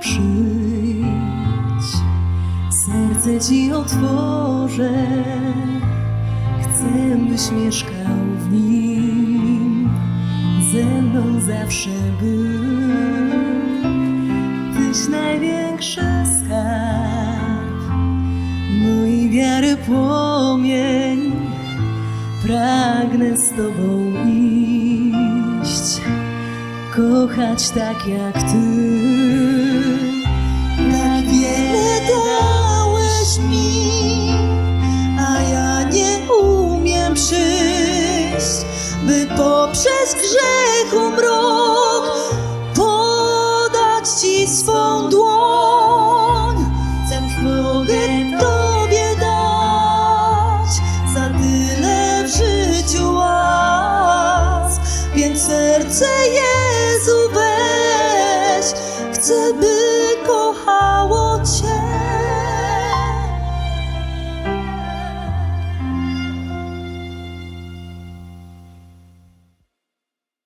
przyjdź. Serce ci otworzę, chcę byś mieszkał w nim, ze mną zawsze był. Tyś największy skarb, mój wiary płomień, pragnę z tobą iść, kochać tak jak ty. Tak wiele dałeś mi, a ja nie umiem przyjść, by poprzez grzechu mrok podać Ci swą dłoń. Cem mogę Tobie dać za tyle w życiu łask, więc serce Jezu 믿고 하